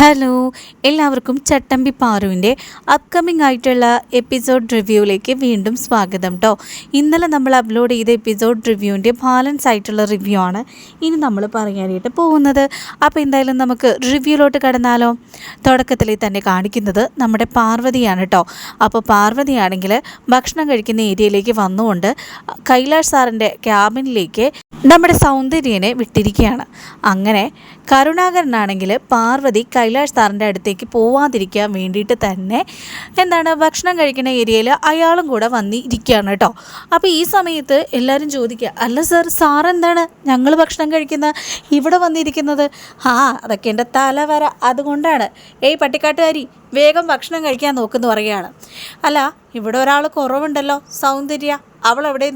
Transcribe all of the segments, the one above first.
Hello എല്ലാവർക്കും ചട്ടമ്പി പാറുവിന്റെ upcoming ആയിട്ടുള്ള episode റിവ്യൂവിലേക്ക് വീണ്ടും സ്വാഗതം കേട്ടോ ഇന്നലെ നമ്മൾ അപ്ലോഡ് ചെയ്ത എപ്പിസോഡ് റിവ്യൂവിന്റെ ബാലൻസ് ആയിട്ടുള്ള റിവ്യൂ ആണ് ഇനി നമ്മൾ പറയാനായിട്ട് പോകുന്നത്. അപ്പോൾ എന്തായാലും നമുക്ക് റിവ്യൂലോട്ട് കടന്നാലോ? തുടക്കത്തിൽ തന്നെ കാണിക്കുന്നത് നമ്മുടെ പാർവതിയാണ് കേട്ടോ അപ്പോൾ പാർവതിയാണെങ്കിൽ ഭക്ഷണം കഴിക്കുന്ന ഏരിയയിലേക്ക് വന്നുകൊണ്ട് കൈലാഷ് സാറിന്റെ ക്യാബിനിലേക്ക് നമ്മുടെ സൗന്ദര്യനെ വിട്ടിരിക്കുകയാണ്. അങ്ങനെ കരുണാകരനാണെങ്കിൽ പാർവതി കൈലാഷ് സാറിന്റെ അടുത്തേക്ക് പോവാതിരിക്കാൻ വേണ്ടിയിട്ട് തന്നെ എന്താണ് ഭക്ഷണം കഴിക്കുന്ന ഏരിയയിൽ അയാളും കൂടെ വന്നിരിക്കുകയാണ് കേട്ടോ. അപ്പോൾ ഈ സമയത്ത് എല്ലാവരും ചോദിക്കുക അല്ല സർ സാർ എന്താണ് ഞങ്ങൾ ഭക്ഷണം കഴിക്കുന്ന ഇവിടെ വന്നിരിക്കുന്നത്? ആ അതൊക്കെ എന്റെ തലവര. അതുകൊണ്ടാണ്. ഏയ് പട്ടിക്കാട്ടുകാരി വേഗം ഭക്ഷണം കഴിക്കാൻ നോക്കുന്നു പറയുകയാണ്. അല്ല ഇവിടെ ഒരാൾ കുറവുണ്ടല്ലോ സൗന്ദര്യ. അവൾ എവിടെ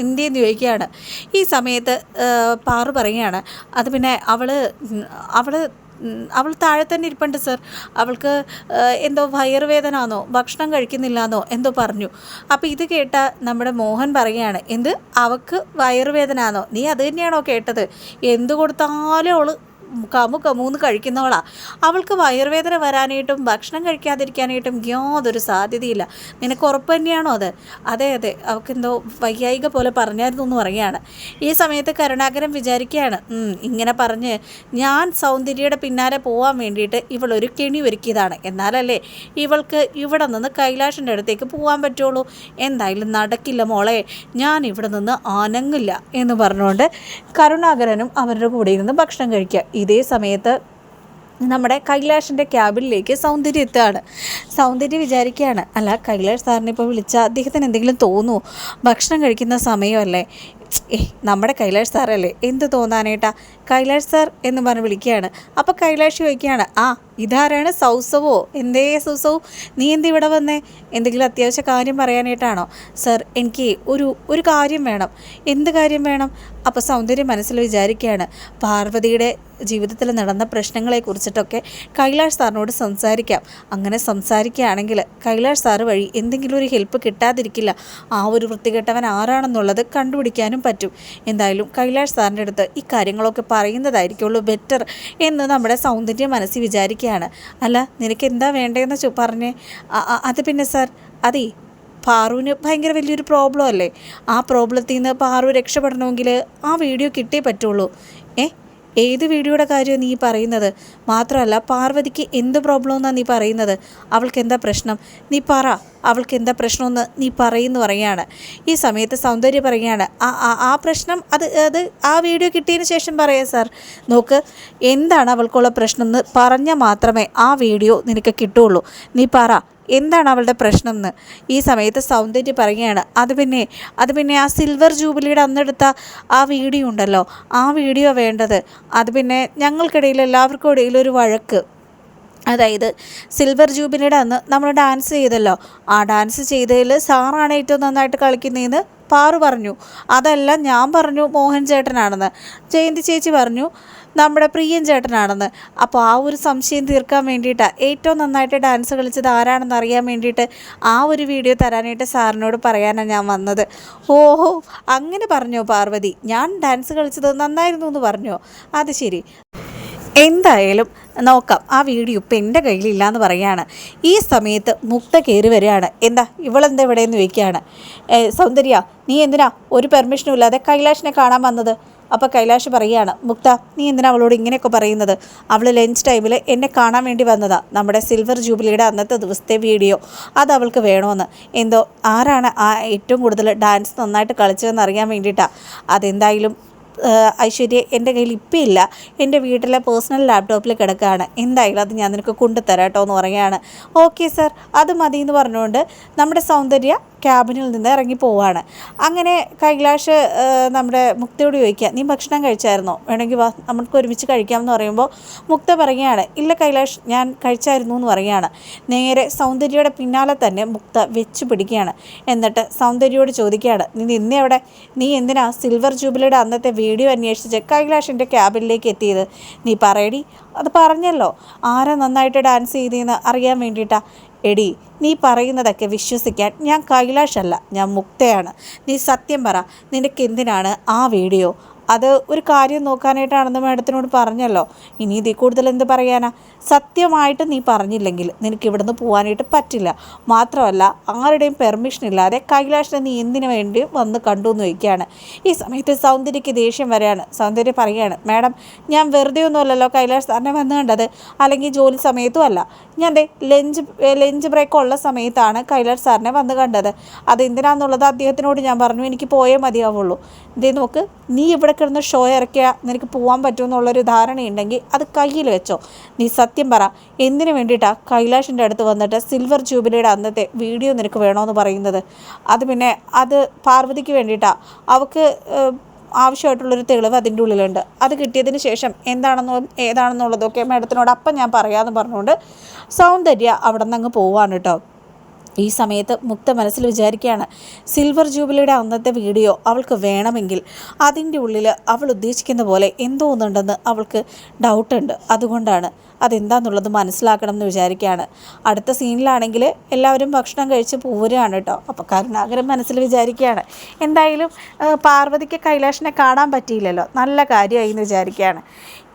എന്തിയെന്ന് ചോദിക്കുകയാണ് ഈ സമയത്ത് പാറു പറയുകയാണ് അത് പിന്നെ അവൾ അവൾ അവൾ താഴെ തന്നെ ഇരിപ്പുണ്ട് സർ അവൾക്ക് എന്തോ വയറുവേദനാന്നോ ഭക്ഷണം കഴിക്കുന്നില്ലാന്നോ എന്തോ പറഞ്ഞു. അപ്പോൾ ഇത് കേട്ട നമ്മുടെ മോഹൻ പറയുകയാണ് എന്ത്? അവൾക്ക് വയറുവേദനാന്നോ നീ അത് തന്നെയാണോ കേട്ടത്? എന്ത് കൊടുത്താലും അവൾ കമു മൂന്ന് കഴിക്കുന്നവളാ. അവൾക്ക് വയറുവേദന വരാനായിട്ടും ഭക്ഷണം കഴിക്കാതിരിക്കാനായിട്ടും യാതൊരു സാധ്യതയില്ല. നിനക്ക് ഉറപ്പ് തന്നെയാണോ അത്? അതെ അതെ. അവൾക്ക് എന്തോ വൈകായിക പോലെ പറഞ്ഞായിരുന്നു എന്ന് പറയുകയാണ്. ഈ സമയത്ത് കരുണാകരൻ വിചാരിക്കുകയാണ് ഇങ്ങനെ പറഞ്ഞ് ഞാൻ സൗന്ദര്യയുടെ പിന്നാലെ പോകാൻ വേണ്ടിയിട്ട് ഇവൾ ഒരു കെണി ഒരുക്കിയതാണ്. എന്നാലല്ലേ ഇവൾക്ക് ഇവിടെ നിന്ന് കൈലാഷിന്റെ അടുത്തേക്ക് പോകാൻ പറ്റുള്ളൂ. എന്തായാലും നടക്കില്ല മോളെ. ഞാൻ ഇവിടെ നിന്ന് ആനങ്ങില്ല എന്ന് പറഞ്ഞുകൊണ്ട് കരുണാകരനും അവരുടെ കൂടെ ഇരുന്ന് ഭക്ഷണം കഴിക്കുക. ഇതേ സമയത്ത് നമ്മുടെ കൈലാഷിന്റെ ക്യാബിനിലേക്ക് സൗന്ദര്യം എത്തുകയാണ്. സൗന്ദര്യം വിചാരിക്കുകയാണ് അല്ല കൈലാഷ് സാറിനെ ഇപ്പോൾ വിളിച്ച അദ്ദേഹത്തിന് എന്തെങ്കിലും തോന്നുമോ ഭക്ഷണം കഴിക്കുന്ന സമയമല്ലേ? ഏ നമ്മുടെ കൈലാഷ് സാറല്ലേ? എന്ത് തോന്നാനേട്ടാ? കൈലാഷ് സാർ എന്ന് പറഞ്ഞ് വിളിക്കുകയാണ്. അപ്പോൾ കൈലാഷ് ചോദിക്കുകയാണ് ആ ഇതാരാണ്? സൗസവോ? എന്തേ സൗസവ്? നീ എന്ത് ഇവിടെ വന്നേ? എന്തെങ്കിലും അത്യാവശ്യ കാര്യം പറയാനായിട്ടാണോ? സർ എനിക്ക് ഒരു ഒരു കാര്യം വേണം. എന്ത് കാര്യം വേണം? അപ്പോൾ സൗന്ദര്യം മനസ്സിൽ വിചാരിക്കുകയാണ്. പാർവതിയുടെ ജീവിതത്തിൽ നടന്ന പ്രശ്നങ്ങളെ കുറിച്ചിട്ടൊക്കെ കൈലാഷ് സാറിനോട് സംസാരിക്കാം. അങ്ങനെ സംസാരിക്കുകയാണെങ്കിൽ കൈലാഷ് സാറ് വഴി എന്തെങ്കിലും ഒരു ഹെൽപ്പ് കിട്ടാതിരിക്കില്ല. ആ ഒരു വൃത്തികെട്ടവൻ ആരാണെന്നുള്ളത് കണ്ടുപിടിക്കാനും പറ്റും. എന്തായാലും കൈലാഷ് സാറിന്റെ അടുത്ത് ഈ കാര്യങ്ങളൊക്കെ പറയുന്നതായിരിക്കുള്ളൂ ബെറ്റർ എന്ന് നമ്മുടെ സൗന്ദര്യം മനസ്സിൽ വിചാരിക്കുകയാണ്. അല്ല നിനക്ക് എന്താ വേണ്ടതെന്ന് പറഞ്ഞേ? അത് പിന്നെ സാർ അതേ പാറുവിന് ഭയങ്കര വലിയൊരു പ്രോബ്ലം അല്ലേ? ആ പ്രോബ്ലത്തിൽ നിന്ന് പാറു രക്ഷപ്പെടണമെങ്കിൽ ആ വീഡിയോ കിട്ടിയേ പറ്റുള്ളൂ. ഏ ഏത് വീഡിയോയുടെ കാര്യമാണ് നീ പറയുന്നത്? മാത്രമല്ല പാർവതിക്ക് എന്ത് പ്രോബ്ലം എന്നാണ് നീ പറയുന്നത്? അവൾക്ക് എന്താ പ്രശ്നം? നീ പറ. അവൾക്ക് എന്താ പ്രശ്നമെന്ന് നീ പറയുന്നു പറയാണ് ഈ സമയത്ത് സൗന്ദര്യം പറയുകയാണ് ആ ആ- ആ പ്രശ്നം അത് അത് ആ വീഡിയോ കിട്ടിയതിന് ശേഷം പറയാം സാർ. നോക്ക് എന്താണ് അവൾക്കുള്ള പ്രശ്നം എന്ന് പറഞ്ഞാൽ മാത്രമേ ആ വീഡിയോ നിനക്ക് കിട്ടുള്ളൂ നീ പറ. എന്താണ് അവളുടെ പ്രശ്നം എന്ന് ഈ സമയത്ത് സൗന്ദര്യ പറയുകയാണ്. അത് പിന്നെ അത് പിന്നെ ആ സിൽവർ ജൂബിലിയുടെ അന്നെടുത്ത ആ വീഡിയോ ഉണ്ടല്ലോ. ആ വീഡിയോ വേണ്ടത്. അത് പിന്നെ ഞങ്ങൾക്കിടയിൽ എല്ലാവർക്കും ഇടയിൽ ഒരു വഴക്ക്. അതായത് സിൽവർ ജൂബിലിയുടെ അന്ന് നമ്മൾ ഡാൻസ് ചെയ്തല്ലോ. ആ ഡാൻസ് ചെയ്തതിൽ സാറാണ് ഏറ്റവും നന്നായിട്ട് കളിക്കുന്നതെന്ന് പാറു പറഞ്ഞു. അതല്ല ഞാൻ പറഞ്ഞു മോഹൻ ചേട്ടനാണെന്ന്. ജയന്തി ചേച്ചി പറഞ്ഞു നമ്മുടെ പ്രിയൻ ചേട്ടനാണെന്ന്. അപ്പോൾ ആ ഒരു സംശയം തീർക്കാൻ വേണ്ടിയിട്ടാണ് ഏറ്റവും നന്നായിട്ട് ഡാൻസ് കളിച്ചത് ആരാണെന്ന് അറിയാൻ വേണ്ടിയിട്ട് ആ ഒരു വീഡിയോ തരാനായിട്ട് സാറിനോട് പറയാനാണ് ഞാൻ വന്നത്. ഓഹോ അങ്ങനെ പറഞ്ഞോ പാർവതി? ഞാൻ ഡാൻസ് കളിച്ചത് നന്നായിരുന്നു എന്ന് പറഞ്ഞോ? അത് ശരി. എന്തായാലും നോക്കാം ആ വീഡിയോ ഇപ്പം എന്റെ കയ്യിലില്ല എന്ന് പറയാണ്. ഈ സമയത്ത് മുക്ത കയറി വരികയാണ്. എന്താ ഇവളെന്താ ഇവിടെ എന്ന് ചോദിക്കുകയാണ് സൗന്ദര്യ നീ എന്തിനാ ഒരു പെർമിഷനും ഇല്ലാതെ കൈലാഷിനെ കാണാൻ വന്നത്? അപ്പോൾ കൈലാഷ് പറയുകയാണ് മുക്ത നീ എന്തിനാ അവളോട് ഇങ്ങനെയൊക്കെ പറയുന്നത്? അവൾ ലഞ്ച് ടൈമിൽ എന്നെ കാണാൻ വേണ്ടി വന്നതാ. നമ്മുടെ സിൽവർ ജൂബിലിയുടെ അന്നത്തെ ദിവസത്തെ വീഡിയോ. അത് അവൾക്ക് വേണമെന്ന് എന്തോ ആരാണ് ആ ഏറ്റവും കൂടുതൽ ഡാൻസ് നന്നായിട്ട് കളിച്ചതെന്ന് അറിയാൻ വേണ്ടിയിട്ടാണ് അതെന്തായാലും ഐശ്വര്യ എന്റെ കയ്യിൽ ഇപ്പം ഇല്ല. എന്റെ വീട്ടിലെ പേഴ്സണൽ ലാപ്ടോപ്പിൽ കിടക്കുകയാണ്. എന്തായാലും അത് ഞാൻ നിനക്ക് കൊണ്ടുതരാം കേട്ടോ എന്ന് പറയുകയാണ്. ഓക്കെ സർ അത് മതി എന്ന് പറഞ്ഞുകൊണ്ട് നമ്മുടെ സൗന്ദര്യ ക്യാബിനിൽ നിന്ന് ഇറങ്ങി പോവാണ്. അങ്ങനെ കൈലാഷ് നമ്മുടെ മുക്തയോട് ചോദിക്കുക നീ ഭക്ഷണം കഴിച്ചായിരുന്നോ? വേണമെങ്കിൽ വാ നമുക്ക് ഒരുമിച്ച് കഴിക്കാമെന്ന് പറയുമ്പോൾ മുക്ത പറയുകയാണ് ഇല്ല കൈലാഷ് ഞാൻ കഴിച്ചായിരുന്നു എന്ന് പറയുകയാണ്. നേരെ സൗന്ദര്യയുടെ പിന്നാലെ തന്നെ മുക്ത വെച്ച് പിടിക്കുകയാണ്. എന്നിട്ട് സൗന്ദര്യയോട് ചോദിക്കുകയാണ് നീ നിന്നെ എവിടെ? നീ എന്തിനാ സിൽവർ ജൂബിലിയുടെ അന്നത്തെ വീഡിയോ അന്വേഷിച്ച് കൈലാഷിന്റെ ക്യാബിനിലേക്ക് എത്തിയത്. നീ പറയടി. അത് പറഞ്ഞല്ലോ. ആരാ നന്നായിട്ട് ഡാൻസ് ചെയ്തതെന്ന് അറിയാൻ വേണ്ടിയിട്ടാ. എടി നീ പറയുന്നതൊക്കെ വിശ്വസിക്കാൻ ഞാൻ കൈലാഷല്ല. ഞാൻ മുക്തയാണ്. നീ സത്യം പറ. നിനക്ക് എന്തിനാണ് ആ വീഡിയോ? അത് ഒരു കാര്യം നോക്കാനായിട്ടാണെന്ന് മാഡത്തിനോട് പറഞ്ഞല്ലോ. ഇനി ഇതിൽ കൂടുതൽ എന്ത് പറയാനാ? സത്യമായിട്ട് നീ പറഞ്ഞില്ലെങ്കിൽ നിനക്ക് ഇവിടുന്ന് പോകാനായിട്ട് പറ്റില്ല. മാത്രമല്ല ആരുടെയും പെർമിഷൻ ഇല്ലാതെ കൈലാഷിനെ നീ എന്തിനു വേണ്ടി വന്ന് കണ്ടു എന്ന് ചോദിക്കുകയാണ്. ഈ സമയത്ത് സൗന്ദര്യക്ക് ദേഷ്യം വരെയാണ്. സൗന്ദര്യ പറയുകയാണ് മാഡം ഞാൻ വെറുതെ ഒന്നുമല്ലല്ലോ കൈലാഷ് സാറിനെ വന്നു കണ്ടത്. അല്ലെങ്കിൽ ജോലി സമയത്തും അല്ല. ഞാൻ ദേ ലഞ്ച് ലഞ്ച് ബ്രേക്ക് ഉള്ള സമയത്താണ് കൈലാഷ് സാറിനെ വന്ന് കണ്ടത്. അത് എന്തിനാന്നുള്ളത് അദ്ദേഹത്തിനോട് ഞാൻ പറഞ്ഞു. എനിക്ക് പോയേ മതിയാവുള്ളൂ. ഇതേ നോക്ക് നീ ഇവിടെ കിടന്ന് ഷോ ഇറക്കിയാൽ നിനക്ക് പോകാൻ പറ്റുമെന്നുള്ളൊരു ധാരണയുണ്ടെങ്കിൽ അത് കയ്യിൽ വെച്ചോ. നീ സത്യം പറ. എന്തിനു വേണ്ടിയിട്ടാണ് കൈലാഷിന്റെ അടുത്ത് വന്നിട്ട് സിൽവർ ജൂബിലിയുടെ അന്നത്തെ വീഡിയോ നിനക്ക് വേണമെന്ന് പറയുന്നത്? അത് പിന്നെ അത് പാർവതിക്ക് വേണ്ടിയിട്ടാണ് അവൾക്ക് ആവശ്യമായിട്ടുള്ളൊരു തെളിവ് അതിന്റെ ഉള്ളിലുണ്ട്. അത് കിട്ടിയതിന് ശേഷം എന്താണെന്നോ ഏതാണെന്നുള്ളതൊക്കെ മാഡത്തിനോട് അപ്പം ഞാൻ പറയാമെന്ന് പറഞ്ഞുകൊണ്ട് സൗന്ദര്യ അവിടെ നിന്ന് അങ്ങ് പോവാണ് കേട്ടോ. ഈ സമയത്ത് മുക്ത മനസ്സിൽ വിചാരിക്കുകയാണ് സിൽവർ ജൂബിലിയുടെ അന്നത്തെ വീഡിയോ അവൾക്ക് വേണമെങ്കിൽ അതിന്റെ ഉള്ളിൽ അവൾ ഉദ്ദേശിക്കുന്ന പോലെ എന്തോ ഒന്നുണ്ടെന്ന് അവൾക്ക് ഡൗട്ടുണ്ട് അതുകൊണ്ടാണ് അതെന്താന്നുള്ളത് മനസ്സിലാക്കണം എന്ന് വിചാരിക്കുകയാണ്. അടുത്ത സീനിലാണെങ്കിൽ എല്ലാവരും ഭക്ഷണം കഴിച്ച് പോരുകയാണ് കേട്ടോ. അപ്പോൾ കരുണാകരൻ മനസ്സിൽ വിചാരിക്കുകയാണ് എന്തായാലും പാർവതിക്ക് കൈലാഷിനെ കാണാൻ പറ്റിയില്ലല്ലോ. നല്ല കാര്യമായി എന്ന് വിചാരിക്കുകയാണ്.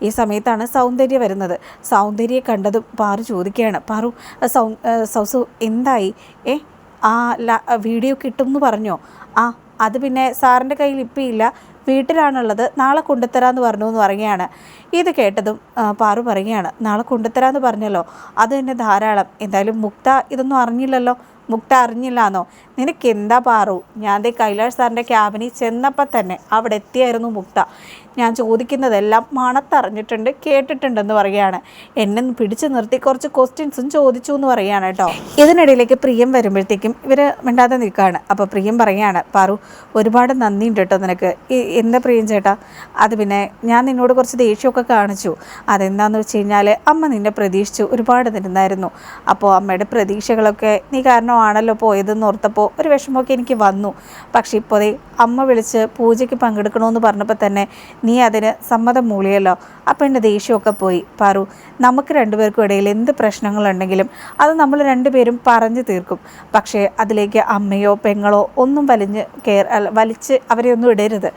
ഈ സമയത്താണ് സൗന്ദര്യ വരുന്നത്. സൗന്ദര്യ കണ്ടതും പാറു ചോദിക്കുകയാണ് പാറു സൗ സൗസു എന്തായി? ഏ ആ വീഡിയോ കിട്ടും എന്ന് പറഞ്ഞോ? ആ അത് പിന്നെ സാറിന്റെ കയ്യിൽ ഇപ്പം ഇല്ല. വീട്ടിലാണുള്ളത്. നാളെ കൊണ്ടുത്തരാമെന്ന് പറഞ്ഞു എന്ന് പറയുകയാണ്. ഇത് കേട്ടതും പാറു പറയുകയാണ് നാളെ കൊണ്ടുത്തരാമെന്ന് പറഞ്ഞല്ലോ. അത് തന്നെ ധാരാളം. എന്തായാലും മുക്ത ഇതൊന്നും അറിഞ്ഞില്ലല്ലോ. മുക്ത അറിഞ്ഞില്ലാന്നോ? നിനക്ക് എന്താ പാറു? ഞാൻ ദേ കൈലാഷ് സാറിന്റെ ക്യാബിനിൽ ചെന്നപ്പോൾ തന്നെ അവിടെ എത്തിയായിരുന്നു മുക്ത. ഞാൻ ചോദിക്കുന്നതെല്ലാം മണത്തറിഞ്ഞിട്ടുണ്ട് കേട്ടിട്ടുണ്ടെന്ന് പറയുകയാണ്. എന്നെ പിടിച്ചു നിർത്തി കുറച്ച് ക്വസ്റ്റ്യൻസും ചോദിച്ചു എന്ന് പറയുകയാണ് കേട്ടോ. ഇതിനിടയിലേക്ക് പ്രിയം വരുമ്പോഴത്തേക്കും ഇവർ മിണ്ടാതെ നിൽക്കുകയാണ്. അപ്പോൾ പ്രിയം പറയുകയാണ് പാറു ഒരുപാട് നന്ദിയുണ്ട് കേട്ടോ നിനക്ക്. എന്താ പ്രിയം ചേട്ടാ? അത് പിന്നെ ഞാൻ നിന്നോട് കുറച്ച് ദേഷ്യമൊക്കെ കാണിച്ചു. അതെന്താന്ന് വെച്ച് കഴിഞ്ഞാൽ അമ്മ നിന്നെ പ്രതീക്ഷിച്ചു ഒരുപാട് നിരുന്നായിരുന്നു അപ്പോൾ അമ്മയുടെ പ്രതീക്ഷകളൊക്കെ നീ കാരണമാണല്ലോ പോയതെന്ന് ഓർത്തപ്പോൾ ഒരു വിഷമമൊക്കെ എനിക്ക് വന്നു. പക്ഷെ ഇപ്പോൾ ദേ അമ്മ വിളിച്ച് പൂജയ്ക്ക് പങ്കെടുക്കണമെന്ന് പറഞ്ഞപ്പോൾ തന്നെ നീ അതിന് സമ്മതം മൂളിയല്ലോ. അപ്പം എന്റെ ദേഷ്യമൊക്കെ പോയി. പറു നമുക്ക് രണ്ടുപേർക്കും ഇടയിൽ എന്ത് പ്രശ്നങ്ങളുണ്ടെങ്കിലും അത് നമ്മൾ രണ്ടുപേരും പറഞ്ഞു തീർക്കും. പക്ഷേ അതിലേക്ക് അമ്മയോ പെങ്ങളോ ഒന്നും വലിഞ്ഞ് കയർ വലിച്ച് അവരെ ഒന്നും ഇടരുത്.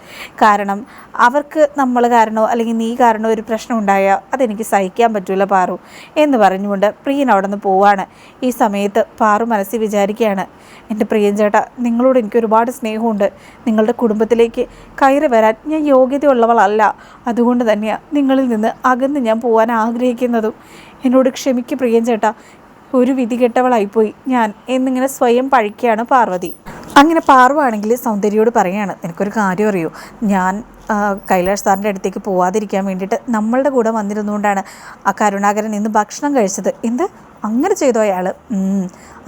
കാരണം അവർക്ക് നമ്മൾ കാരണോ അല്ലെങ്കിൽ നീ കാരണമോ ഒരു പ്രശ്നം ഉണ്ടായാൽ അതെനിക്ക് സഹിക്കാൻ പറ്റില്ല പാറു. എന്ന് പറഞ്ഞുകൊണ്ട് പ്രിയൻ അവിടെ നിന്ന് പോവാണ്. ഈ സമയത്ത് പാറു മനസ്സിൽ വിചാരിക്കുകയാണ്. എന്റെ പ്രിയൻ ചേട്ടാ നിങ്ങളോട് എനിക്ക് ഒരുപാട് സ്നേഹമുണ്ട്. നിങ്ങളുടെ കുടുംബത്തിലേക്ക് കയറി വരാൻ ഞാൻ യോഗ്യതയുള്ളവളല്ല. അതുകൊണ്ട് തന്നെയാണ് നിങ്ങളിൽ നിന്ന് അകന്ന് ഞാൻ പോകാൻ ആഗ്രഹിക്കുന്നതും. എന്നോട് ക്ഷമിക്ക് പ്രിയൻ ചേട്ടാ ഒരു വിധി കെട്ടവളായിപ്പോയി ഞാൻ എന്നിങ്ങനെ സ്വയം പഴിക്കുകയാണ് പാർവതി. അങ്ങനെ പാർവാണെങ്കിൽ സൗന്ദര്യയോട് പറയാണ് നിനക്കൊരു കാര്യം അറിയൂ? ഞാൻ കൈലാഷ് സാറിന്റെ അടുത്തേക്ക് പോവാതിരിക്കാൻ വേണ്ടിയിട്ട് നമ്മളുടെ കൂടെ വന്നിരുന്നുകൊണ്ടാണ് ആ കരുണാകരൻ ഇന്ന് ഭക്ഷണം കഴിച്ചത്. എന്ത്? അങ്ങനെ ചെയ്തോ അയാൾ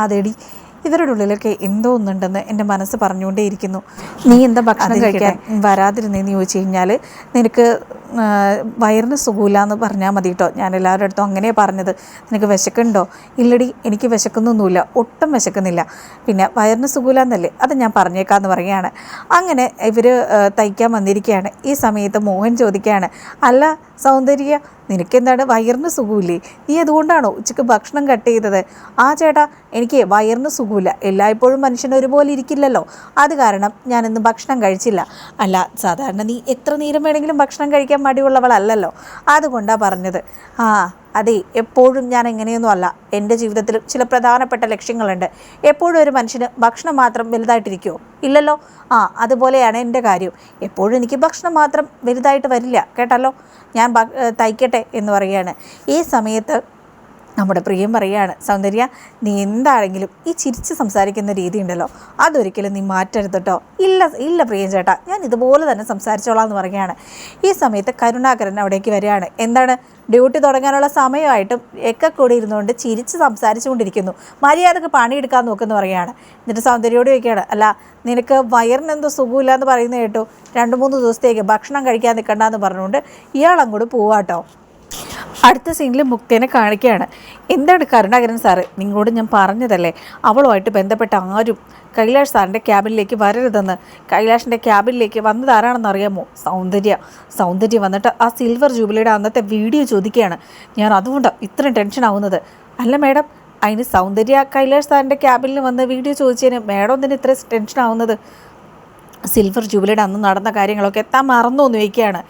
അതെടി. ഇവരുടെ ഉള്ളിലൊക്കെ എന്തോ ഒന്നുണ്ടെന്ന് എന്റെ മനസ്സ് പറഞ്ഞുകൊണ്ടേയിരിക്കുന്നു. നീ എന്താ ഭക്ഷണം കഴിക്കാൻ വരാതിരുന്നേന്ന് ചോദിച്ചു കഴിഞ്ഞാൽ നിനക്ക് വയറിന് സുഖമില്ല എന്ന് പറഞ്ഞാൽ മതി കേട്ടോ ഞാൻ എല്ലാവരുടെ അടുത്തും അങ്ങനെയാണ് പറഞ്ഞത്. നിനക്ക് വിശക്കുണ്ടോ ഇല്ലടി എനിക്ക് വിശക്കുന്നൊന്നുമില്ല. ഒട്ടും വിശക്കുന്നില്ല. പിന്നെ വയറിന് സുഖമില്ല എന്നല്ലേ? അത് ഞാൻ പറഞ്ഞേക്കാന്ന് പറയുകയാണ്. അങ്ങനെ ഇവർ തയ്ക്കാൻ വന്നിരിക്കുകയാണ്. ഈ സമയത്ത് മോഹൻ ചോദിക്കുകയാണ് അല്ല സൗന്ദര്യ നിനക്കെന്താണ് വയറിന് സുഖമില്ലേ? നീ അതുകൊണ്ടാണോ ഉച്ചയ്ക്ക് ഭക്ഷണം കട്ട് ചെയ്തത്? ആ ചേട്ടാ എനിക്ക് വയറിന് സുഖമില്ല. എല്ലായ്പ്പോഴും മനുഷ്യൻ ഒരുപോലെ ഇരിക്കില്ലല്ലോ. അത് കാരണം ഞാനിന്ന് ഭക്ഷണം കഴിച്ചില്ല. അല്ല സാധാരണ നീ എത്ര നേരം വേണമെങ്കിലും ഭക്ഷണം കഴിക്കാൻ മടിയുള്ളവളല്ലല്ലോ. അതുകൊണ്ടാണ് പറഞ്ഞത്. ആ അതെ എപ്പോഴും ഞാൻ എങ്ങനെയൊന്നും അല്ല. എന്റെ ജീവിതത്തിൽ ചില പ്രധാനപ്പെട്ട ലക്ഷ്യങ്ങളുണ്ട്. എപ്പോഴും ഒരു മനുഷ്യന് ഭക്ഷണം മാത്രം വലുതായിട്ടിരിക്കുമോ ഇല്ലല്ലോ? ആ അതുപോലെയാണ് എന്റെ കാര്യം. എപ്പോഴും എനിക്ക് ഭക്ഷണം മാത്രം വലുതായിട്ട് വരില്ല. കേട്ടല്ലോ? ഞാൻ തയ്ക്കട്ടെ എന്ന് പറയുകയാണ്. ഈ സമയത്ത് നമ്മുടെ പ്രിയം പറയുകയാണ് സൗന്ദര്യ നീ എന്താണെങ്കിലും ഈ ചിരിച്ച് സംസാരിക്കുന്ന രീതി ഉണ്ടല്ലോ അതൊരിക്കലും നീ മാറ്റരുത് കേട്ടോ ഇല്ല ഇല്ല പ്രിയം ചേട്ടാ ഞാൻ ഇതുപോലെ തന്നെ സംസാരിച്ചോളാം എന്ന് പറയുകയാണ്. ഈ സമയത്ത് കരുണാകരൻ അവിടേക്ക് വരികയാണ്. എന്താണ്? ഡ്യൂട്ടി തുടങ്ങാനുള്ള സമയമായിട്ടും ഒക്കെ കൂടി ഇരുന്നുകൊണ്ട് ചിരിച്ച് സംസാരിച്ചുകൊണ്ടിരിക്കുന്നു. മര്യാദയ്ക്ക് പണിയെടുക്കാൻ നോക്കുന്നു പറയുകയാണ്. എന്നിട്ട് സൗന്ദര്യയോട് ചോദിക്കുകയാണ് അല്ല നിനക്ക് വയറിന് എന്തോ സുഖമില്ല എന്ന് പറയുന്നത് കേട്ടു? രണ്ട് മൂന്ന് ദിവസത്തേക്ക് ഭക്ഷണം കഴിക്കാൻ നിൽക്കണ്ടെന്ന് പറഞ്ഞുകൊണ്ട് ഇയാൾ അങ്ങോട്ട് പോവാട്ടോ അടുത്ത സീനിൽ മുക്തേനെ കാണിക്കുകയാണ്. എന്താണ് കരുണാകരൻ സാറ്? നിങ്ങളോട് ഞാൻ പറഞ്ഞതല്ലേ? അവളുമായിട്ട് ബന്ധപ്പെട്ട ആരും കൈലാഷ് സാറിന്റെ ക്യാബിനിലേക്ക് വരരുതെന്ന്. കൈലാഷിന്റെ ക്യാബിനിലേക്ക് വന്നത് ആരാണെന്ന് അറിയാമോ? സൗന്ദര്യ. സൗന്ദര്യം വന്നിട്ട് ആ സിൽവർ ജൂബിലിയുടെ അന്നത്തെ വീഡിയോ ചോദിക്കുകയാണ്. ഞാൻ അതുകൊണ്ടാണ് ഇത്രയും ടെൻഷൻ ആവുന്നത്. അല്ല മേഡം അതിന് സൗന്ദര്യ കൈലാഷ് സാറിന്റെ ക്യാബിനിൽ വന്ന് വീഡിയോ ചോദിച്ചതിന് മേഡം തന്നെ ഇത്ര ടെൻഷൻ ആവുന്നത്? സിൽവർ ജൂബിലിയുടെ അന്ന് നടന്ന കാര്യങ്ങളൊക്കെ താൻ മറന്നു എന്ന് വയ്ക്കുകയാണ്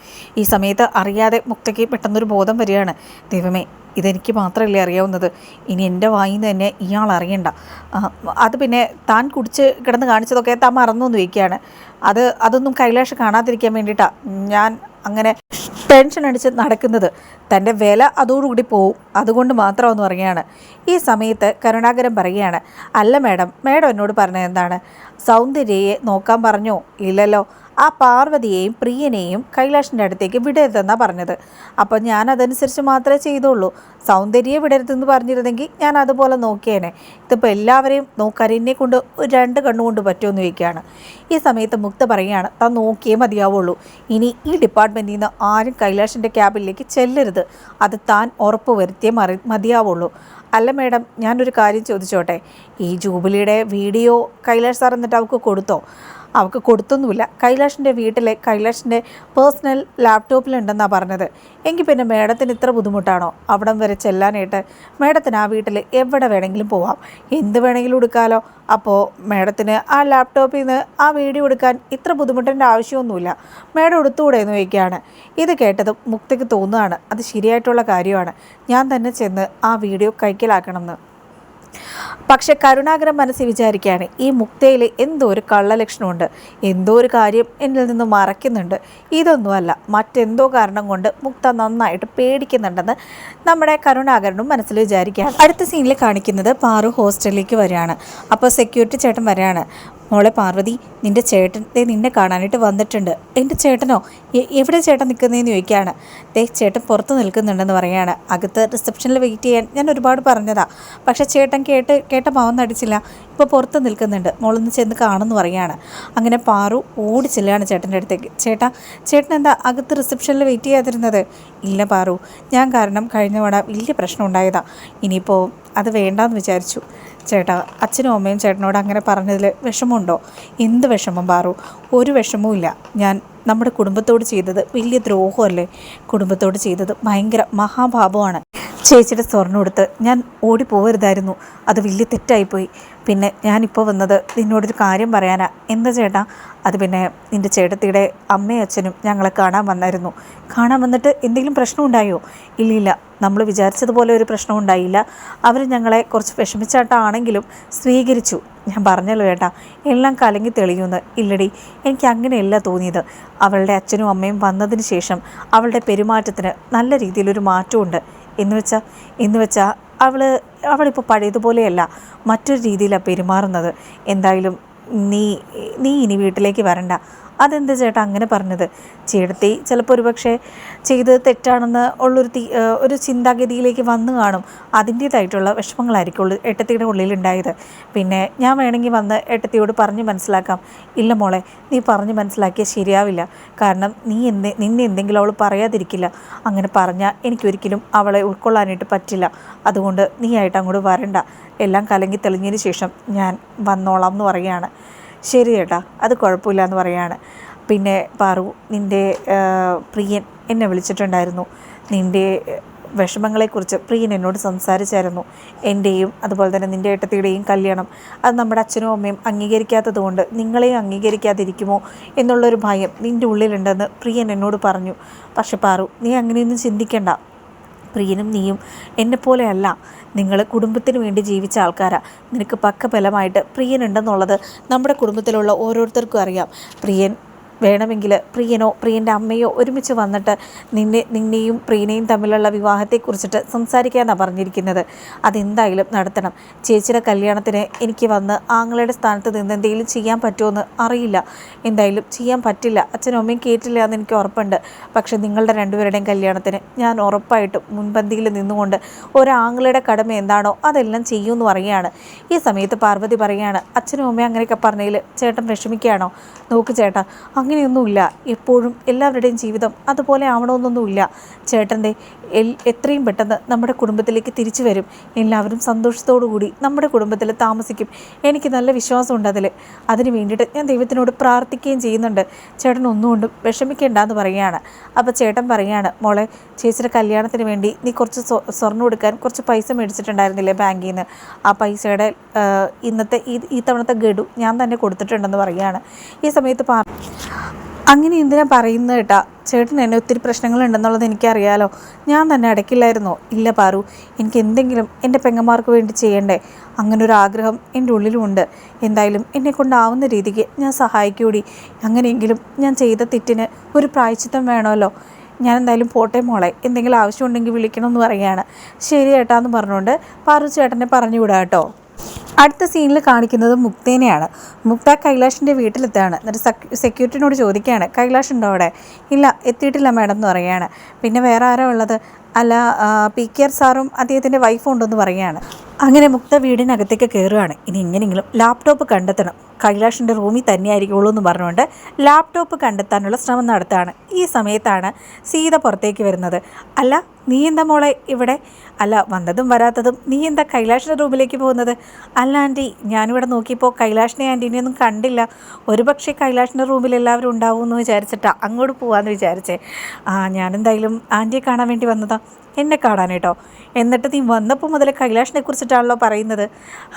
ഈ സമയത്ത് അറിയാതെ മുക്തയ്ക്ക് പെട്ടെന്നൊരു ബോധം വരികയാണ്. ദൈവമേ ഇതെനിക്ക് മാത്രമല്ലേ അറിയാവുന്നത്? ഇനി എന്റെ വായിന്ന് തന്നെ ഇയാൾ അറിയണ്ട. അത് പിന്നെ താൻ കുടിച്ച് കിടന്ന് കാണിച്ചതൊക്കെ താൻ മറന്നു എന്ന് വയ്ക്കുകയാണ് അത് അതൊന്നും കൈലാഷ് കാണാതിരിക്കാൻ വേണ്ടിയിട്ടാണ് ഞാൻ അങ്ങനെ ടെൻഷൻ അടിച്ച് നടക്കുന്നത്. തന്റെ വില അതോടുകൂടി പോവും. അതുകൊണ്ട് മാത്രമെന്ന് പറയുകയാണ്. ഈ സമയത്ത് കരുണാകരൻ പറയുകയാണ് അല്ല മാഡം മാഡം എന്നോട് പറഞ്ഞത് എന്താണ്? സൗന്ദര്യയെ നോക്കാൻ പറഞ്ഞോ? ഇല്ലല്ലോ. ആ പാർവതിയെയും പ്രിയനെയും കൈലാഷിന്റെ അടുത്തേക്ക് വിടരുതെന്നാണ് പറഞ്ഞത്. അപ്പോൾ ഞാൻ അതനുസരിച്ച് മാത്രമേ ചെയ്തുള്ളൂ. സൗന്ദര്യയെ വിടരുതെന്ന് പറഞ്ഞിരുന്നെങ്കിൽ ഞാൻ അതുപോലെ നോക്കിയേനെ. ഇതിപ്പോൾ എല്ലാവരെയും നോക്കാൻ എന്നെ കൊണ്ട് രണ്ട് കണ്ണുകൊണ്ട് പറ്റുമെന്ന് ചോദിക്കുകയാണ്. ഈ സമയത്ത് മുക്ത പറയുകയാണ് താൻ നോക്കിയേ മതിയാവുള്ളൂ. ഇനി ഈ ഡിപ്പാർട്ട്മെന്റിൽ നിന്ന് ആരും കൈലാഷിന്റെ ക്യാബിലേക്ക് ചെല്ലരുത്. അത് താൻ ഉറപ്പ് വരുത്തിയേ മറി മതിയാവുള്ളൂ. അല്ല മേഡം ഞാനൊരു കാര്യം ചോദിച്ചോട്ടെ? ഈ ജൂബിലിയുടെ വീഡിയോ കൈലാഷ് സാർ എന്നിട്ട് അവൾക്ക് കൊടുത്തോ? അവൾക്ക് കൊടുത്തൊന്നുമില്ല. കൈലാഷിന്റെ വീട്ടിലെ കൈലാഷിന്റെ പേഴ്സണൽ ലാപ്ടോപ്പിലുണ്ടെന്നാണ് പറഞ്ഞത്. എങ്കിൽ പിന്നെ മേഡത്തിന് ഇത്ര ബുദ്ധിമുട്ടാണോ? അവിടം വരെ ചെല്ലാനായിട്ട് മേഡത്തിന് ആ വീട്ടിൽ എവിടെ വേണമെങ്കിലും പോവാം. എന്ത് വേണമെങ്കിലും എടുക്കാമല്ലോ അപ്പോൾ മേഡത്തിന് ആ ലാപ്ടോപ്പിൽ നിന്ന് ആ വീഡിയോ എടുക്കാൻ ഇത്ര ബുദ്ധിമുട്ടിന്റെ ആവശ്യമൊന്നുമില്ല. മേഡം എടുത്തുകൂടെ എന്ന് ചോദിക്കുകയാണ്. ഇത് കേട്ടത് മുക്തിക്ക് തോന്നുകയാണ്. അത് ശരിയായിട്ടുള്ള കാര്യമാണ്. ഞാൻ തന്നെ ചെന്ന് ആ വീഡിയോ കൈക്കലാക്കണമെന്ന്. പക്ഷെ കരുണാകരൻ മനസ്സിൽ വിചാരിക്കുകയാണ് ഈ മുക്തയിൽ എന്തോ ഒരു കള്ളലക്ഷണമുണ്ട്. എന്തോ ഒരു കാര്യം എന്നിൽ നിന്ന് മറയ്ക്കുന്നുണ്ട്. ഇതൊന്നുമല്ല മറ്റെന്തോ കാരണം കൊണ്ട് മുക്ത നന്നായിട്ട് പേടിക്കുന്നുണ്ടെന്ന് നമ്മുടെ കരുണാകരനും മനസ്സിൽ വിചാരിക്കുകയാണ്. അടുത്ത സീനിൽ കാണിക്കുന്നത് പാറു ഹോസ്റ്റലിലേക്ക് വരികയാണ്. അപ്പോൾ സെക്യൂരിറ്റി ചേട്ടൻ വരികയാണ്. മോളെ പാർവതി നിന്റെ ചേട്ടനെ നിന്നെ കാണാനായിട്ട് വന്നിട്ടുണ്ട്. എന്റെ ചേട്ടനോ? എവിടെ ചേട്ടൻ നിൽക്കുന്നതെന്ന് ചോദിക്കുകയാണ്. ദേ ചേട്ടൻ പുറത്ത് നിൽക്കുന്നുണ്ടെന്ന് പറയുകയാണ്. അകത്ത് റിസപ്ഷനിൽ വെയിറ്റ് ചെയ്യാൻ ഞാൻ ഒരുപാട് പറഞ്ഞതാ. പക്ഷേ ചേട്ടൻ കേട്ട് കേട്ട പാവം നടിച്ചില്ല. ഇപ്പോൾ പുറത്ത് നിൽക്കുന്നുണ്ട്. മോളൊന്ന് ചെന്ന് കാണുമെന്ന് പറയുകയാണ്. അങ്ങനെ പാറു ഓടി ചെല്ലുകയാണ് ചേട്ടന്റെ അടുത്തേക്ക്. ചേട്ടാ ചേട്ടൻ എന്താ അകത്ത് റിസപ്ഷനിൽ വെയിറ്റ് ചെയ്യാതിരുന്നത്? ഇല്ല പാറു. ഞാൻ കാരണം കഴിഞ്ഞ തവണ വലിയ പ്രശ്നം ഉണ്ടായതാണ് ഇനിയിപ്പോൾ അത് വേണ്ടാന്ന് വിചാരിച്ചു. ചേട്ടാ അച്ഛനും അമ്മയും ചേട്ടനോട് അങ്ങനെ പറഞ്ഞതിൽ വിഷമമുണ്ടോ? എന്ത് വിഷമം പാറു ഒരു വിഷമവും ഇല്ല. ഞാൻ നമ്മുടെ കുടുംബത്തോട് ചെയ്തത് വലിയ ദ്രോഹമല്ലേ? കുടുംബത്തോട് ചെയ്തത് ഭയങ്കര മഹാഭാവമാണ് ചേച്ചിയുടെ സ്വർണം എടുത്ത് ഞാൻ ഓടി പോകരുതായിരുന്നു അത് വലിയ തെറ്റായിപ്പോയി. പിന്നെ ഞാനിപ്പോൾ വന്നത് നിന്നോടൊരു കാര്യം പറയാനാ. എന്താ ചേട്ടാ? അത് പിന്നെ നിന്റെ ചേട്ടത്തിയുടെ അമ്മയും അച്ഛനും ഞങ്ങളെ കാണാൻ വന്നായിരുന്നു. കാണാൻ വന്നിട്ട് എന്തെങ്കിലും പ്രശ്നം ഉണ്ടായോ? ഇല്ലില്ല. നമ്മൾ വിചാരിച്ചതുപോലെ ഒരു പ്രശ്നം ഉണ്ടായില്ല. അവർ ഞങ്ങളെ കുറച്ച് വിഷമിച്ചാട്ടാണെങ്കിലും സ്വീകരിച്ചു. ഞാൻ പറഞ്ഞല്ലോ ചേട്ടാ എല്ലാം കലങ്ങി തെളിയുമെന്ന്. ഇല്ലടി എനിക്ക് അങ്ങനെയല്ല തോന്നിയത്. അവളുടെ അച്ഛനും അമ്മയും വന്നതിന് ശേഷം അവളുടെ പെരുമാറ്റത്തിന് നല്ല രീതിയിലൊരു മാറ്റമുണ്ട്. എന്ന് വെച്ചാൽ എന്ന് വെച്ചാൽ അവൾ അവളിപ്പോൾ പഴയതുപോലെയല്ല മറ്റൊരു രീതിയിലാണ് പെരുമാറുന്നത്. എന്തായാലും നീ നീ ഇനി വീട്ടിലേക്ക് വരണ്ട. അതെന്ത് ചേട്ടാ അങ്ങനെ പറഞ്ഞത്? ചേട്ടത്തി ചിലപ്പോൾ ഒരു പക്ഷേ ചെയ്ത് തെറ്റാണെന്ന് ഉള്ളൊരു തീ ഒരു ചിന്താഗതിയിലേക്ക് വന്നു കാണും. അതിന്റേതായിട്ടുള്ള വിഷമങ്ങളായിരിക്കും ഉള്ളു ഏട്ടത്തിയുടെ ഉള്ളിലുണ്ടായത്. പിന്നെ ഞാൻ വേണമെങ്കിൽ വന്ന് ഏട്ടത്തിയോട് പറഞ്ഞ് മനസ്സിലാക്കാം. ഇല്ല മോളെ നീ പറഞ്ഞ് മനസ്സിലാക്കിയാൽ ശരിയാവില്ല. കാരണം നീ എന്ത് നിന്നെ എന്തെങ്കിലും അവൾ പറയാതിരിക്കില്ല. അങ്ങനെ പറഞ്ഞാൽ എനിക്കൊരിക്കലും അവളെ ഉൾക്കൊള്ളാനായിട്ട് പറ്റില്ല. അതുകൊണ്ട് നീ ആയിട്ട് അങ്ങോട്ട് വരണ്ട. എല്ലാം കലങ്ങി തെളിഞ്ഞതിന് ശേഷം ഞാൻ വന്നോളാം എന്ന് പറയുകയാണ്. ശരി ചേട്ടാ അത് കുഴപ്പമില്ല എന്ന് പറയാണ്. പിന്നെ പാറു നിന്റെ പ്രിയൻ എന്നെ വിളിച്ചിട്ടുണ്ടായിരുന്നു. നിന്റെ വിഷമങ്ങളെക്കുറിച്ച് പ്രിയൻ എന്നോട് സംസാരിച്ചായിരുന്നു. എന്റെയും അതുപോലെ തന്നെ നിന്റെ ഏട്ടത്തിയുടെയും കല്യാണം. അത് നമ്മുടെ അച്ഛനും അമ്മയും അംഗീകരിക്കാത്തത് കൊണ്ട് നിങ്ങളെയും അംഗീകരിക്കാതിരിക്കുമോ എന്നുള്ളൊരു ഭയം നിന്റെ ഉള്ളിലുണ്ടെന്ന് പ്രിയൻ എന്നോട് പറഞ്ഞു. പക്ഷെ പാറു നീ അങ്ങനെയൊന്നും ചിന്തിക്കണ്ട. പ്രിയനും നീയും എന്നെ പോലെയല്ല. നിങ്ങൾ കുടുംബത്തിന് വേണ്ടി ജീവിച്ച ആൾക്കാരാ. നിനക്ക് പക്ക ബലമായിട്ട് പ്രിയനുണ്ടെന്നുള്ളത് നമ്മുടെ കുടുംബത്തിലുള്ള ഓരോരുത്തർക്കും അറിയാം. പ്രിയൻ വേണമെങ്കിൽ പ്രിയനോ പ്രിയന്റെ അമ്മയോ ഒരുമിച്ച് വന്നിട്ട് നിന്നെ നിന്നെയും പ്രിയനെയും തമ്മിലുള്ള വിവാഹത്തെക്കുറിച്ചിട്ട് സംസാരിക്കാനാണ് പറഞ്ഞിരിക്കുന്നത്. അതെന്തായാലും നടത്തണം. ചേച്ചിയുടെ കല്യാണത്തിന് എനിക്ക് വന്ന് ആങ്ങളുടെ സ്ഥാനത്ത് നിന്ന് എന്തെങ്കിലും ചെയ്യാൻ പറ്റുമോയെന്ന് അറിയില്ല. എന്തായാലും ചെയ്യാൻ പറ്റില്ല. അച്ഛനും അമ്മയും കേട്ടില്ല എന്ന് എനിക്ക് ഉറപ്പുണ്ട്. പക്ഷേ നിങ്ങളുടെ രണ്ടുപേരുടെയും കല്യാണത്തിന് ഞാൻ ഉറപ്പായിട്ടും മുൻപന്തിയിൽ നിന്നുകൊണ്ട് ഒരാങ്ങളുടെ കടമ എന്താണോ അതെല്ലാം ചെയ്യുമെന്ന് പറയുകയാണ്. ഈ സമയത്ത് പാർവതി പറയുകയാണ് അച്ഛനും അമ്മയും അങ്ങനെയൊക്കെ പറഞ്ഞതിൽ ചേട്ടൻ വിഷമിക്കുകയാണോ? നോക്ക് ചേട്ടാ അങ്ങനെയൊന്നുമില്ല. എപ്പോഴും എല്ലാവരുടെയും ജീവിതം അതുപോലെ ആവണമെന്നൊന്നുമില്ല. ചേട്ടന്റെ എൽ എത്രയും പെട്ടെന്ന് നമ്മുടെ കുടുംബത്തിലേക്ക് തിരിച്ചു വരും. എല്ലാവരും കൂടി നമ്മുടെ കുടുംബത്തിൽ താമസിക്കും. എനിക്ക് നല്ല വിശ്വാസമുണ്ട് അതിൽ. അതിന് വേണ്ടിയിട്ട് ഞാൻ ദൈവത്തിനോട് പ്രാർത്ഥിക്കുകയും ചെയ്യുന്നുണ്ട്. ചേട്ടൻ ഒന്നുകൊണ്ടും വിഷമിക്കേണ്ട എന്ന് പറയുകയാണ്. അപ്പോൾ ചേട്ടൻ പറയുകയാണ് മോളെ ചേച്ചിയുടെ കല്യാണത്തിന് വേണ്ടി നീ കുറച്ച് സ്വർണം കൊടുക്കാൻ കുറച്ച് പൈസ മേടിച്ചിട്ടുണ്ടായിരുന്നില്ലേ ബാങ്കിൽ നിന്ന്? ആ പൈസയുടെ ഇന്നത്തെ ഈ ഈ തവണത്തെ ഗഡു ഞാൻ തന്നെ കൊടുത്തിട്ടുണ്ടെന്ന് പറയുകയാണ്. ഈ സമയത്ത് പാ അങ്ങനെ എന്തിനാ പറയുന്നത് കേട്ടാ? ചേട്ടൻ എന്നെ ഒത്തിരി പ്രശ്നങ്ങളുണ്ടെന്നുള്ളത് എനിക്കറിയാലോ. ഞാൻ തന്നെ അടയ്ക്കില്ലായിരുന്നോ ഇല്ല പാറു എനിക്ക് എന്തെങ്കിലും എന്റെ പെങ്ങന്മാർക്ക് വേണ്ടി ചെയ്യണ്ടേ? അങ്ങനെ ഒരു ആഗ്രഹം എന്റെ ഉള്ളിലുമുണ്ട്. എന്തായാലും എന്നെ കൊണ്ടാവുന്ന രീതിക്ക് ഞാൻ സഹായിക്കൂടി. അങ്ങനെയെങ്കിലും ഞാൻ ചെയ്ത തെറ്റിന് ഒരു പ്രായച്ചിത്തം വേണമല്ലോ. ഞാൻ എന്തായാലും പോട്ടെ മോളെ. എന്തെങ്കിലും ആവശ്യമുണ്ടെങ്കിൽ വിളിക്കണമെന്ന് പറയുകയാണ്. ശരി ചേട്ടാന്ന് പറഞ്ഞുകൊണ്ട് പാറു ചേട്ടനെ പറഞ്ഞു വിടാം കേട്ടോ. അടുത്ത സീനിൽ കാണിക്കുന്നത് മുക്തേനെയാണ്. മുക്ത കൈലാഷിന്റെ വീട്ടിലെത്താണ്. എന്നിട്ട് സെക്യൂരിറ്റിനോട് ചോദിക്കുകയാണ് കൈലാഷ് ഉണ്ടോ അവിടെ? ഇല്ല എത്തിയിട്ടില്ല മാഡം എന്ന് പറയുകയാണ്. പിന്നെ വേറെ ആരോ ഉള്ളത്? അല്ല പി കെ ആർ സാറും അദ്ദേഹത്തിന്റെ വൈഫും ഉണ്ടെന്ന് പറയുകയാണ്. അങ്ങനെ മുക്ത വീടിനകത്തേക്ക് കയറുകയാണ് ഇനി എങ്ങനെയെങ്കിലും ലാപ്ടോപ്പ് കണ്ടെത്തണം. കൈലാഷിന്റെ റൂമിൽ തന്നെയായിരിക്കുള്ളൂ എന്ന് പറഞ്ഞുകൊണ്ട് ലാപ്ടോപ്പ് കണ്ടെത്താനുള്ള ശ്രമം നടത്തുകയാണ്. ഈ സമയത്താണ് സീത പുറത്തേക്ക് വരുന്നത്. അല്ല നീ എന്താ മോളെ ഇവിടെ? അല്ല വന്നതും വരാത്തതും നീ എന്താ കൈലാഷിന്റെ റൂമിലേക്ക് പോകുന്നത്? അല്ല ആന്റി ഞാനിവിടെ നോക്കിയപ്പോൾ കൈലാഷിനെ ആന്റീനെ ഒന്നും കണ്ടില്ല. ഒരുപക്ഷെ കൈലാഷിന്റെ റൂമിൽ എല്ലാവരും ഉണ്ടാവും എന്ന് വിചാരിച്ചിട്ടാണ് അങ്ങോട്ട് പോകാമെന്ന് വിചാരിച്ചേ. ആ ഞാനെന്തായാലും ആന്റിയെ കാണാൻ വേണ്ടി വന്നതാ. എന്നെ കാണാൻ കേട്ടോ. എന്നിട്ട് നീ വന്നപ്പോൾ മുതൽ കൈലാഷിനെ കുറിച്ചിട്ടാണല്ലോ പറയുന്നത്.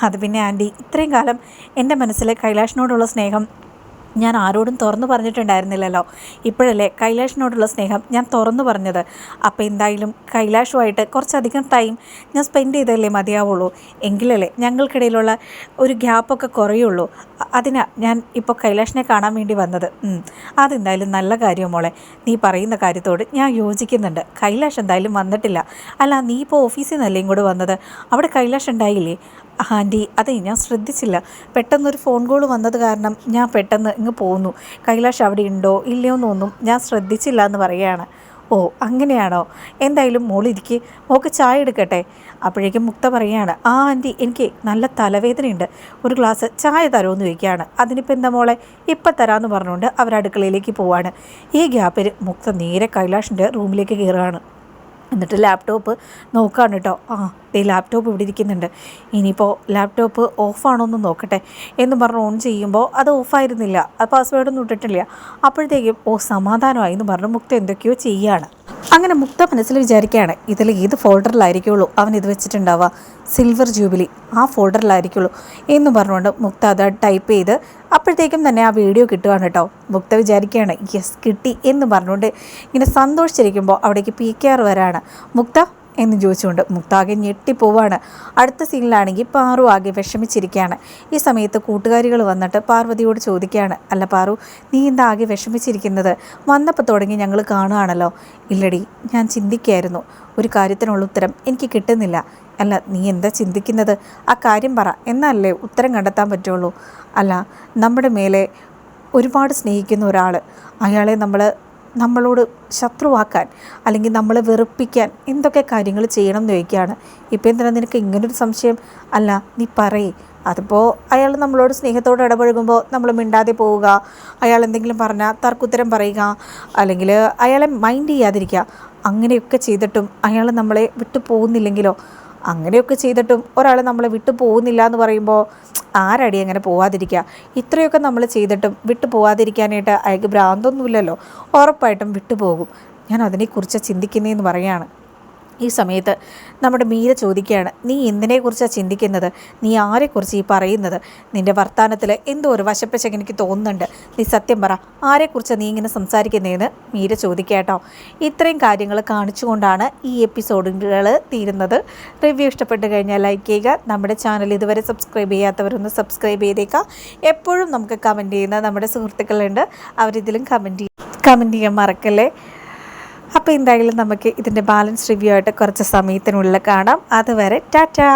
അത് പിന്നെ ആന്റി ഇത്രയും കാലം എന്റെ മനസ്സിലെ കൈലാഷിനോടുള്ള സ്നേഹം ഞാൻ ആരോടും തുറന്നു പറഞ്ഞിട്ടുണ്ടായിരുന്നില്ലല്ലോ. ഇപ്പോഴല്ലേ കൈലാഷിനോടുള്ള സ്നേഹം ഞാൻ തുറന്നു പറഞ്ഞത്. അപ്പോൾ എന്തായാലും കൈലാഷുമായിട്ട് കുറച്ചധികം ടൈം ഞാൻ സ്പെൻഡ് ചെയ്തല്ലേ മതിയാവുള്ളൂ. എങ്കിലല്ലേ ഞങ്ങൾക്കിടയിലുള്ള ഒരു ഗ്യാപ്പൊക്കെ കുറയുള്ളൂ. അതിനാ ഞാൻ ഇപ്പോൾ കൈലാഷിനെ കാണാൻ വേണ്ടി വന്നത്. അതെന്തായാലും നല്ല കാര്യം മോളെ. നീ പറയുന്ന കാര്യത്തോട് ഞാൻ യോജിക്കുന്നുണ്ട്. കൈലാഷ് എന്തായാലും വന്നിട്ടില്ല. അല്ല നീ ഇപ്പോൾ ഓഫീസിൽ നിന്നല്ലേ ഇങ്ങോട്ട് വന്നത്? അവിടെ കൈലാഷ് ഉണ്ടായില്ലേ? ആന്റി അതെ ഞാൻ ശ്രദ്ധിച്ചില്ല. പെട്ടെന്നൊരു ഫോൺ കോൾ വന്നത് കാരണം ഞാൻ പെട്ടെന്ന് ഇങ്ങ് പോന്നു. കൈലാഷ് അവിടെ ഉണ്ടോ? ഇല്ലയോ എന്നൊന്നും ഞാൻ ശ്രദ്ധിച്ചില്ല എന്ന് പറയുകയാണ്. ഓ അങ്ങനെയാണോ? എന്തായാലും മോളിരിക്ക് മോക്ക് ചായ എടുക്കട്ടെ? അപ്പോഴേക്കും മുക്ത പറയുകയാണ് ആ ആന്റി എനിക്ക് നല്ല തലവേദനയുണ്ട്. ഒരു ഗ്ലാസ് ചായ തരുമെന്ന് ചോദിക്കുകയാണ്. അതിനിപ്പോൾ എന്താ മോളെ? ഇപ്പം തരാമെന്ന് പറഞ്ഞുകൊണ്ട് അവർ അടുക്കളയിലേക്ക് പോവാണ്. ഈ ഗ്യാപ്പിൽ മുക്ത നേരെ കൈലാഷിന്റെ റൂമിലേക്ക് കയറുകയാണ് എന്നിട്ട് ലാപ്ടോപ്പ് നോക്കാണ് കേട്ടോ. ആ ഈ ലാപ്ടോപ്പ് ഇവിടെ ഇരിക്കുന്നുണ്ട്. ഇനിയിപ്പോൾ ലാപ്ടോപ്പ് ഓഫാണോ എന്ന് നോക്കട്ടെ എന്ന് പറഞ്ഞ് ഓൺ ചെയ്യുമ്പോൾ അത് ഓഫായിരുന്നില്ല പാസ്വേഡൊന്നും ഇട്ടിട്ടില്ല. അപ്പോഴത്തേക്കും ഓ സമാധാനമായി എന്ന് പറഞ്ഞ് മുക്ത എന്തൊക്കെയോ ചെയ്യുകയാണ് അങ്ങനെ മുക്ത മനസ്സിൽ വിചാരിക്കുകയാണ് ഇതിൽ ഏത് ഫോൾഡറിലായിരിക്കുള്ളൂ? അവൻ ഇത് വെച്ചിട്ടുണ്ടാവുക. സിൽവർ ജൂബിലി ആ ഫോൾഡറിലായിരിക്കുള്ളൂ എന്ന് പറഞ്ഞുകൊണ്ട് മുക്ത അത് ടൈപ്പ് ചെയ്ത് അപ്പോഴത്തേക്കും തന്നെ ആ വീഡിയോ കിട്ടുകയാണ് കേട്ടോ. മുക്ത വിചാരിക്കുകയാണ് യെസ് കിട്ടി എന്ന് പറഞ്ഞുകൊണ്ട് ഇങ്ങനെ സന്തോഷിച്ചിരിക്കുമ്പോൾ അവിടേക്ക് പി കെ ആർ വരാണ്. മുക്ത എന്ന് ചോദിച്ചുകൊണ്ട് മുക്താകെ ഞെട്ടിപ്പോവാണ്. അടുത്ത സീനിലാണെങ്കിൽ പാറു ആകെ വിഷമിച്ചിരിക്കുകയാണ്. ഈ സമയത്ത് കൂട്ടുകാരികൾ വന്നിട്ട് പാർവതിയോട് ചോദിക്കുകയാണ്. അല്ല പാറു നീ എന്താ ആകെ വിഷമിച്ചിരിക്കുന്നത്? വന്നപ്പോൾ തുടങ്ങി ഞങ്ങൾ കാണുകയാണല്ലോ. ഇല്ലടി ഞാൻ ചിന്തിക്കുകയായിരുന്നു. ഒരു കാര്യത്തിനുള്ള ഉത്തരം എനിക്ക് കിട്ടുന്നില്ല. അല്ല നീ എന്താ ചിന്തിക്കുന്നത്? ആ കാര്യം പറ. എന്നല്ലേ ഉത്തരം കണ്ടെത്താൻ പറ്റുള്ളൂ? അല്ല നമ്മുടെ മേലെ ഒരുപാട് സ്നേഹിക്കുന്ന ഒരാൾ അയാളെ നമ്മൾ നമ്മളോട് ശത്രുവാക്കാൻ അല്ലെങ്കിൽ നമ്മളെ വെറുപ്പിക്കാൻ എന്തൊക്കെ കാര്യങ്ങൾ ചെയ്യണം എന്ന് ചോദിക്കുകയാണ്. ഇപ്പം എന്തിനാ നിനക്ക് ഇങ്ങനൊരു സംശയം? അല്ല നീ പറയേ. അതിപ്പോൾ അയാൾ നമ്മളോട് സ്നേഹത്തോട് ഇടപഴകുമ്പോൾ നമ്മൾ മിണ്ടാതെ പോവുക. അയാൾ എന്തെങ്കിലും പറഞ്ഞാൽ തർക്കുത്തരം പറയുക. അല്ലെങ്കിൽ അയാളെ മൈൻഡ് ചെയ്യാതിരിക്കുക. അങ്ങനെയൊക്കെ ചെയ്തിട്ടും അയാൾ നമ്മളെ വിട്ടു പോകുന്നില്ലെങ്കിലോ അങ്ങനെയൊക്കെ ചെയ്തിട്ടും ഒരാൾ നമ്മളെ വിട്ടു പോകുന്നില്ല എന്ന് പറയുമ്പോൾ ആരടി അങ്ങനെ പോവാതിരിക്കുക ഇത്രയൊക്കെ നമ്മൾ ചെയ്തിട്ടും വിട്ടു പോവാതിരിക്കാനായിട്ട് അയാൾക്ക് ഭ്രാന്തൊന്നുമില്ലല്ലോ. ഉറപ്പായിട്ടും വിട്ടുപോകും ഞാൻ അതിനെക്കുറിച്ച് ചിന്തിക്കുന്നതെന്ന് പറയുകയാണ് ഈ സമയത്ത് നമ്മുടെ മീര ചോദിക്കുകയാണ് നീ എന്തിനെക്കുറിച്ചാണ് ചിന്തിക്കുന്നത്? നീ ആരെക്കുറിച്ച് ഈ പറയുന്നത്? നിന്റെ വർത്തമാനത്തിൽ എന്തോ ഒരു വശപ്പശക്ക് എനിക്ക് തോന്നുന്നുണ്ട്. നീ സത്യം പറ ആരെക്കുറിച്ച് നീ ഇങ്ങനെ സംസാരിക്കുന്നതെന്ന് മീര ചോദിക്കാട്ടോ ഇത്രയും കാര്യങ്ങൾ കാണിച്ചുകൊണ്ടാണ് ഈ എപ്പിസോഡുകൾ തീരുന്നത്. റിവ്യൂ ഇഷ്ടപ്പെട്ട് കഴിഞ്ഞാൽ ലൈക്ക് ചെയ്യുക. നമ്മുടെ ചാനൽ ഇതുവരെ സബ്സ്ക്രൈബ് ചെയ്യാത്തവരൊന്ന് സബ്സ്ക്രൈബ് ചെയ്തേക്കാം. എപ്പോഴും നമുക്ക് കമന്റ് ചെയ്യുന്ന നമ്മുടെ സുഹൃത്തുക്കളുണ്ട്. അവരിതിലും കമന്റ് കമന്റ് ചെയ്യാൻ മറക്കല്ലേ? അപ്പോൾ എന്തായാലും നമുക്ക് ഇതിന്റെ ബാലൻസ് റിവ്യൂ ആയിട്ട് കുറച്ച് സമയത്തിനുള്ളിൽ കാണാം. അതുവരെ ടാറ്റാ!